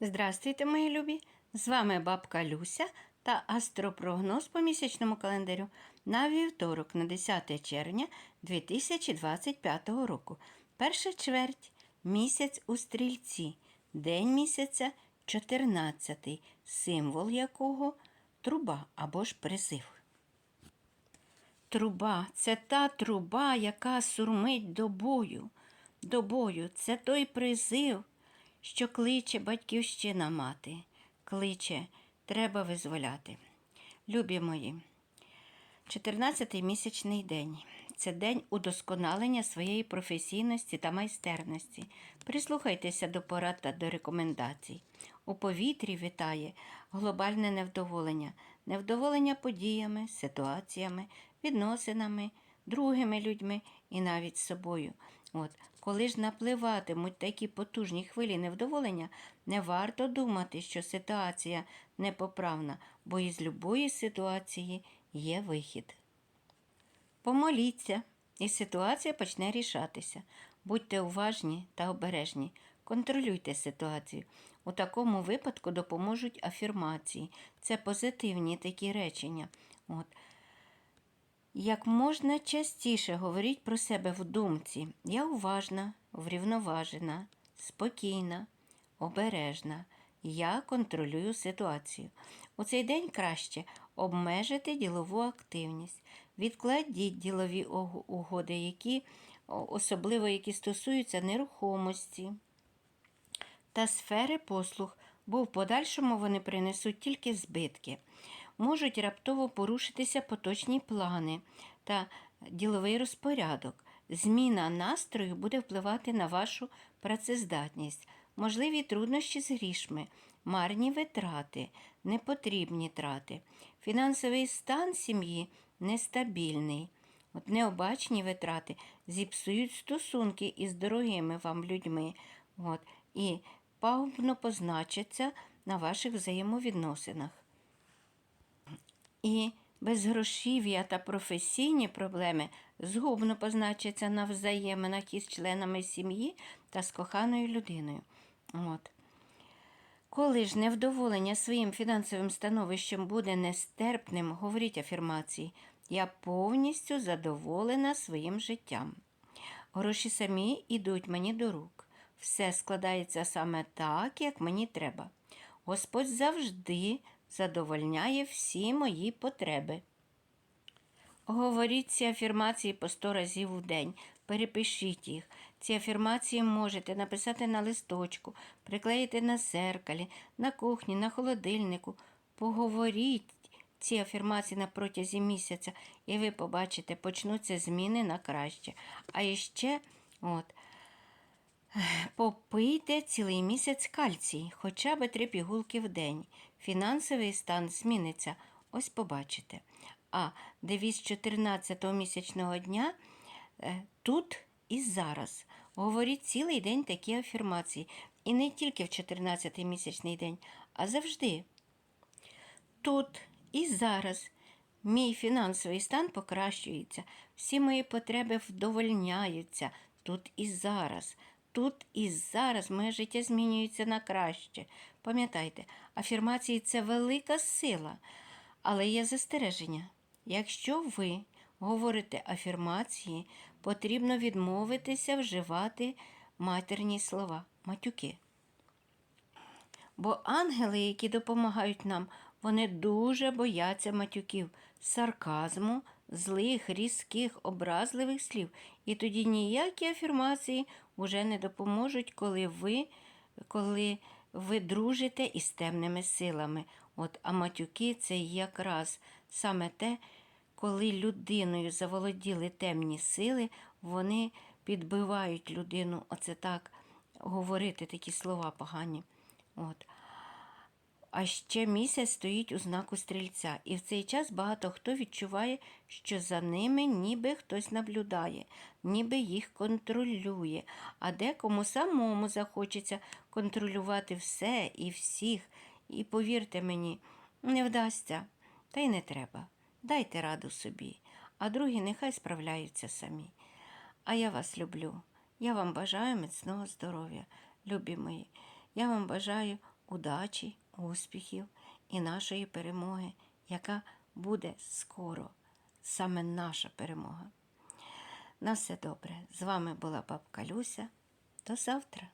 Здравствуйте, мої любі! З вами бабка Люся та астропрогноз по місячному календарю на вівторок, на 10 червня 2025 року. Перша чверть місяць у стрільці, день місяця 14, символ якого труба або ж призив. Труба це та труба, яка сурмить до бою. До бою це той призив, що кличе батьківщина мати, кличе, треба визволяти. Любі мої, 14-й місячний день це день удосконалення своєї професійності та майстерності. Прислухайтеся до порад та до рекомендацій. У повітрі вітає глобальне невдоволення, невдоволення подіями, ситуаціями, відносинами, другими людьми і навіть собою. От, коли ж напливатимуть такі потужні хвилі невдоволення, не варто думати, що ситуація непоправна, бо із любої ситуації є вихід. Помоліться, і ситуація почне рішатися. Будьте уважні та обережні, контролюйте ситуацію. У такому випадку допоможуть афірмації. Це позитивні такі речення. От. Як можна частіше говоріть про себе в думці. Я уважна, врівноважена, спокійна, обережна. Я контролюю ситуацію. У цей день краще обмежити ділову активність, відкладіть ділові угоди, які, особливо які стосуються нерухомості та сфери послуг, бо в подальшому вони принесуть тільки збитки. Можуть раптово порушитися поточні плани та діловий розпорядок. Зміна настрою буде впливати на вашу працездатність, можливі труднощі з грішми, марні витрати, непотрібні трати. Фінансовий стан сім'ї нестабільний. От необачні витрати зіпсують стосунки із дорогими вам людьми. От, і пагубно позначаться на ваших взаємовідносинах. І безгрошів'я та професійні проблеми згубно позначаться на взаєминах із членами сім'ї та з коханою людиною. От. Коли ж невдоволення своїм фінансовим становищем буде нестерпним, говоріть афірмації, я повністю задоволена своїм життям. Гроші самі йдуть мені до рук. Все складається саме так, як мені треба. Господь завжди задовольняє всі мої потреби. Говоріть ці афірмації по 100 разів у день. Перепишіть їх. Ці афірмації можете написати на листочку, приклеїти на зеркалі, на кухні, на холодильнику. Поговоріть ці афірмації на протязі місяця, і ви побачите, почнуться зміни на краще. А іще, от, Попийте цілий місяць кальцій, хоча б три пігулки в день. Фінансовий стан зміниться. Ось побачите. А девіз 14-го місячного дня е, тут і зараз. Говоріть цілий день такі афірмації. І не тільки в 14-й місячний день, а завжди. Тут і зараз мій фінансовий стан покращується, всі мої потреби вдовольняються тут і зараз. Тут і зараз моє життя змінюється на краще. Пам'ятайте, афірмації це велика сила, але є застереження. Якщо ви говорите афірмації, потрібно відмовитися вживати матерні слова, матюки. Бо ангели, які допомагають нам, вони дуже бояться матюків, сарказму, злих, різких, образливих слів. І тоді ніякі афірмації вже не допоможуть, коли ви, коли ви дружите із темними силами. От, а матюки це якраз саме те, коли людиною заволоділи темні сили, вони підбивають людину, оце так говорити такі слова погані. От. А ще місяць стоїть у знаку стрільця, і в цей час багато хто відчуває, що за ними ніби хтось наблюдає, ніби їх контролює, а декому самому захочеться контролювати все і всіх. І повірте мені, не вдасться, та й не треба. Дайте раду собі, а другі нехай справляються самі. А я вас люблю. Я вам бажаю міцного здоров'я, любі мої. Я вам бажаю удачі, успіхів і нашої перемоги, яка буде скоро, саме наша перемога. На все добре. З вами була бабка Люся. До завтра.